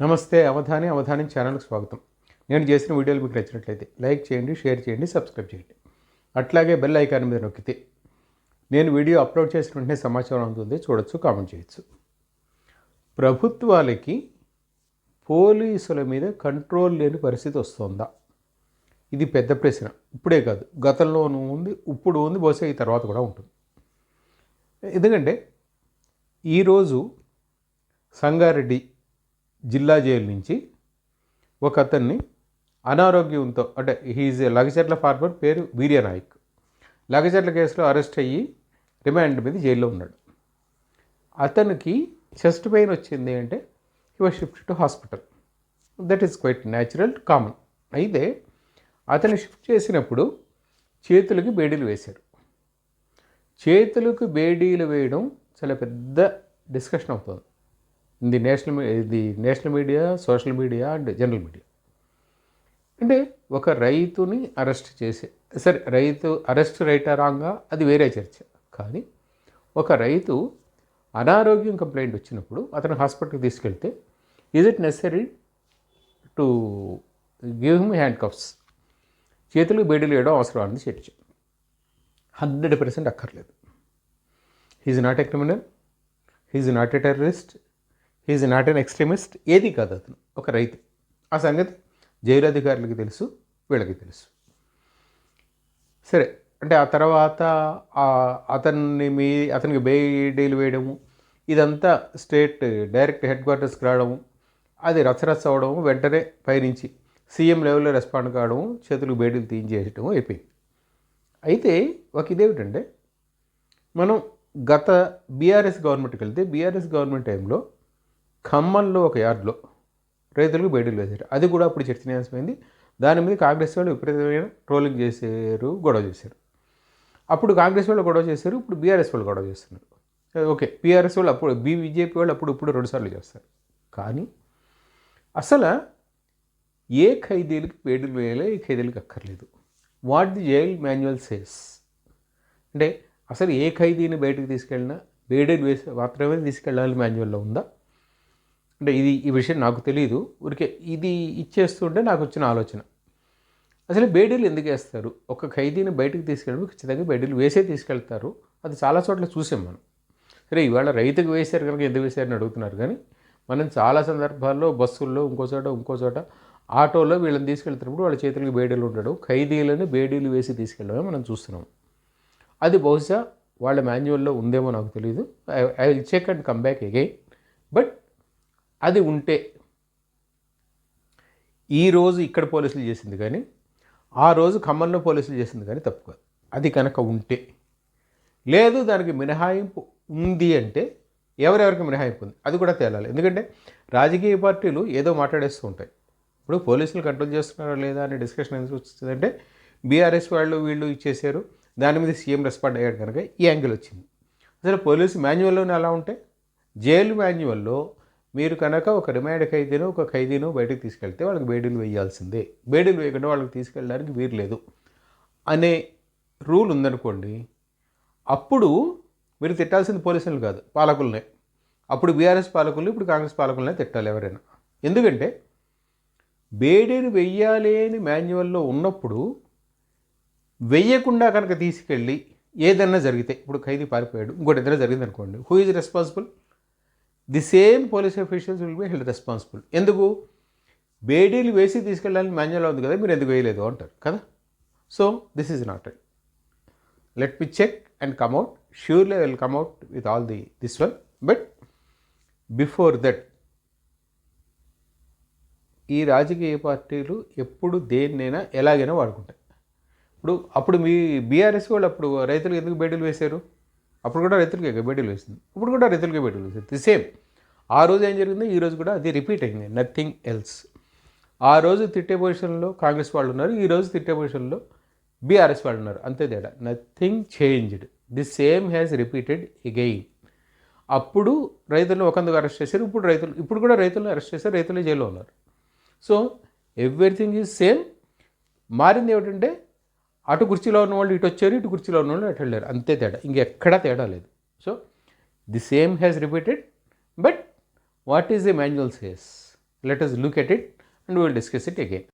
నమస్తే అవధాని అవధాని ఛానల్కి స్వాగతం. నేను చేసిన వీడియోలు మీకు నచ్చినట్లయితే లైక్ చేయండి షేర్ చేయండి సబ్స్క్రైబ్ చేయండి. అట్లాగే బెల్ ఐకాన్ మీద నొక్కితే నేను వీడియో అప్లోడ్ చేసిన వెంటనే సమాచారం అందుతుంది చూడొచ్చు కామెంట్ చేయొచ్చు. ప్రభుత్వాలకి పోలీసుల మీద కంట్రోల్ లేని పరిస్థితి వస్తుందా? ఇది పెద్ద ప్రశ్న. ఇప్పుడే కాదు గతంలోనూ ఉంది ఇప్పుడు ఉంది బహుశా ఈ తర్వాత కూడా ఉంటుంది. ఎందుకంటే ఈరోజు సంగారెడ్డి జిల్లా జైలు నుంచి ఒక అతన్ని అనారోగ్యంతో అంటే హీజ్ లగచర్ల ఫార్మర్ పేరు వీర్యనాయక్ లగచర్ల కేసులో అరెస్ట్ అయ్యి రిమాండ్ మీద జైల్లో ఉన్నాడు. అతనికి చెస్ట్ పెయిన్ వచ్చింది అంటే he was shift to hospital that is quite natural common అయితే అతను షిఫ్ట్ చేసినప్పుడు చేతులకి బేడీలు వేశారు. చేతులకు బేడీలు వేయడం చాలా పెద్ద డిస్కషన్ అవుతుంది. ఇది నేషనల్ మీ- ఇది national media social media and general media. అంటే ఒక రైతుని అరెస్ట్ చేసే సరే రైతు అరెస్ట్ రైటా రాంగా అది వేరే చర్చ. కానీ ఒక రైతు అనారోగ్యం కంప్లైంట్ వచ్చినప్పుడు అతను హాస్పిటల్కి తీసుకెళ్తే is it necessary to give him handcuffs చేతులకు బేడీలు వేయడం అవసరం అని చర్చ. హండ్రెడ్ పర్సెంట్ అక్కర్లేదు. He's not a criminal he's not a terrorist is not an extremist. ఏది కాదు అతను ఒక రైతు. ఆ సంగతి జైలు అధికారులకి తెలుసు వీళ్ళకి తెలుసు. సరే అంటే ఆ తర్వాత అతన్ని మీ అతనికి బేడీలు వేయడము ఇదంతా స్టేట్ డైరెక్ట్ హెడ్ క్వార్టర్స్కి రావడము అది రచ్చరచ్చ అవడము వెంటనే పైనుంచి సీఎం లెవెల్లో రెస్పాండ్ కావడము చేతులకు బేడీలు తీయించేయటం అయిపోయింది. అయితే ఒక ఇదేమిటంటే మనం గత బీఆర్ఎస్ గవర్నమెంట్కి వెళ్తే బీఆర్ఎస్ గవర్నమెంట్ టైంలో ఖమ్మంలో ఒక యార్డ్లో రైతులకు బయటకు వేశారు అది కూడా అప్పుడు చర్చనీయాంశమైంది. దాని మీద కాంగ్రెస్ వాళ్ళు విపరీతమైన ట్రోలింగ్ చేశారు గొడవ చేశారు. అప్పుడు కాంగ్రెస్ వాళ్ళు గొడవ చేశారు ఇప్పుడు బీఆర్ఎస్ వాళ్ళు గొడవ చేస్తున్నారు. ఓకే. బీఆర్ఎస్ వాళ్ళు అప్పుడు బీ బీజేపీ వాళ్ళు అప్పుడు ఇప్పుడు రెండుసార్లు చేస్తారు. కానీ అసలు ఏ ఖైదీలకి బేడీలు వేయాలి ఏ ఖైదీలకు అక్కర్లేదు. What the jail manual says. అంటే అసలు ఏ ఖైదీని బయటకు తీసుకెళ్ళినా బేడీలు వేసి మాత్రమే తీసుకెళ్ళాలి మాన్యువల్లో ఉందా? అంటే ఇది ఈ విషయం నాకు తెలియదు ఊరికే ఇది ఇచ్చేస్తుంటే నాకు వచ్చిన ఆలోచన. అసలు బేడీలు ఎందుకు వేస్తారు? ఒక ఖైదీని బయటకు తీసుకెళ్ళి ఖచ్చితంగా బేడీలు వేసే తీసుకెళ్తారు. అది చాలా చోట్ల చూసాం మనం. సరే ఇవాళ రైతుకు వేశారు కనుక ఎందుకు వేశారని అడుగుతున్నారు కానీ మనం చాలా సందర్భాల్లో బస్సుల్లో ఇంకో చోట ఇంకో చోట ఆటోలో వీళ్ళని తీసుకెళ్తున్నప్పుడు వాళ్ళ చేతులకు బేడీలు ఉండడం ఖైదీలను బేడీలు వేసి తీసుకెళ్ళడమే మనం చూస్తున్నాం. అది బహుశా వాళ్ళ మాన్యువల్లో ఉందేమో నాకు తెలియదు I will check and come back again. But అది ఉంటే ఈ రోజు ఇక్కడ పోలీసులు చేసింది కానీ ఆ రోజు ఖమ్మంలో పోలీసులు చేసింది కానీ తప్పు కాదు. అది కనుక ఉంటే. లేదు దానికి మినహాయింపు ఉంది అంటే ఎవరెవరికి మినహాయింపు ఉంది? అది కూడా తేలాలి. ఎందుకంటే రాజకీయ పార్టీలు ఏదో మాట్లాడేస్తూ ఉంటాయి. ఇప్పుడు పోలీసులు కంట్రోల్ చేస్తున్నారా లేదా అనే డిస్కషన్ ఎందుకు వచ్చిందంటే బీఆర్ఎస్ వాళ్ళు వీళ్ళు ఇచ్చేసారు దాని మీద సీఎం రెస్పాండ్ అయ్యాడు కనుక ఈ యాంగిల్ వచ్చింది. అసలు పోలీసు మాన్యువల్లోనే అలా ఉంటే జైలు మాన్యువల్లో మీరు కనుక ఒక రిమాండ్ ఖైదీను ఒక ఖైదీను బయటకు తీసుకెళ్తే వాళ్ళకి బేడీలు వేయాల్సిందే. బేడీలు వేయకుండా వాళ్ళకి తీసుకెళ్ళడానికి వీలు లేదు. అనే రూల్ ఉందనుకోండి అప్పుడు మీరు తిట్టాల్సింది పోలీసులు కాదు పాలకులనే. అప్పుడు బీఆర్ఎస్ పాలకులు ఇప్పుడు కాంగ్రెస్ పాలకులనే తిట్టాలి ఎవరైనా. ఎందుకంటే బేడీని వెయ్యాలి అని మాన్యువల్లో ఉన్నప్పుడు వెయ్యకుండా కనుక తీసుకెళ్ళి ఏదైనా జరిగితే ఇప్పుడు ఖైదీ పారిపోయాడు ఇంకోటి ఏదైనా జరిగింది అనుకోండి who is responsible the same police officials will be held responsible. ఎందుకు? బేడీలు వేసి తీసుకెళ్ళాలని మాన్యువల్ ఉంది కదా మీరు ఎందుకు వేయలేదు అంటారు కదా. So this is not right let me check and come out surely will come out with all the this one but before that ఈ రాజకీయ పార్టీలు ఎప్పుడు దేన్నైనా ఎలాగైనా వాడుకుంటాయి. ఇప్పుడు అప్పుడు మీ బీఆర్ఎస్ వాళ్ళు అప్పుడు రైతులకు ఎందుకు బేడీలు వేశారు? అప్పుడు కూడా రైతులకే బేడీలు వేసింది. ఇప్పుడు కూడా రైతులకే బేడీలు వేసింది. ది సేమ్ ఆ రోజు ఏం జరిగిందో ఈ రోజు కూడా అది రిపీట్ అయింది. నథింగ్ ఎల్స్ ఆ రోజు తిట్టే పొజిషన్లో కాంగ్రెస్ వాళ్ళు ఉన్నారు. ఈ రోజు తిట్టే పొజిషన్లో బీఆర్ఎస్ వాళ్ళు ఉన్నారు. అంతే తేడా. Nothing changed the same has repeated again అప్పుడు రైతులను ఒకందుకు అరెస్ట్ చేశారు. ఇప్పుడు రైతులు ఇప్పుడు కూడా రైతులను అరెస్ట్ చేశారు. రైతులే జైల్లో ఉన్నారు. సో ఎవ్రీథింగ్ ఈజ్ సేమ్ మారింది ఏమిటంటే అటు కుర్చీలో ఉన్న వాళ్ళు ఇటు వచ్చారు ఇటు కుర్చీలో ఉన్న వాళ్ళు అటు వెళ్ళారు. అంతే తేడా. ఇంకెక్కడా తేడా లేదు. So the same has repeated but what is the manual says. Let us look at it and we will discuss it again.